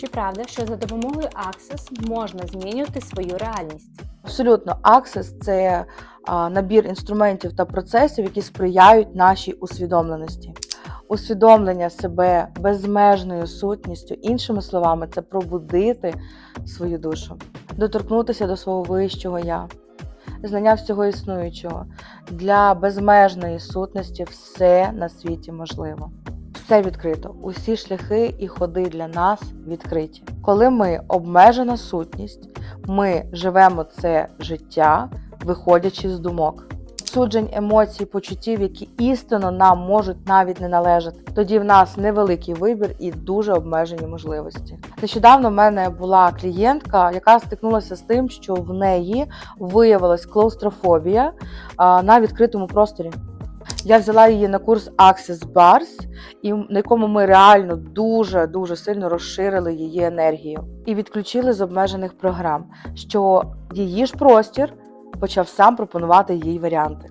Чи правда, що за допомогою Access можна змінювати свою реальність? Абсолютно, Access – це набір інструментів та процесів, які сприяють нашій усвідомленості. Усвідомлення себе безмежною сутністю, іншими словами, це пробудити свою душу, доторкнутися до свого вищого я, знання всього існуючого. Для безмежної сутності все на світі можливо. Все відкрито, усі шляхи і ходи для нас відкриті. Коли ми обмежена сутність, ми живемо це життя, виходячи з думок. Суджень емоцій, почуттів, які істинно нам можуть навіть не належати. Тоді в нас невеликий вибір і дуже обмежені можливості. Нещодавно в мене була клієнтка, яка стикнулася з тим, що в неї виявилась клаустрофобія на відкритому просторі. Я взяла її на курс Access Bars, і на якому ми реально дуже дуже сильно розширили її енергію і відключили з обмежених програм, що її ж простір почав сам пропонувати їй варіанти.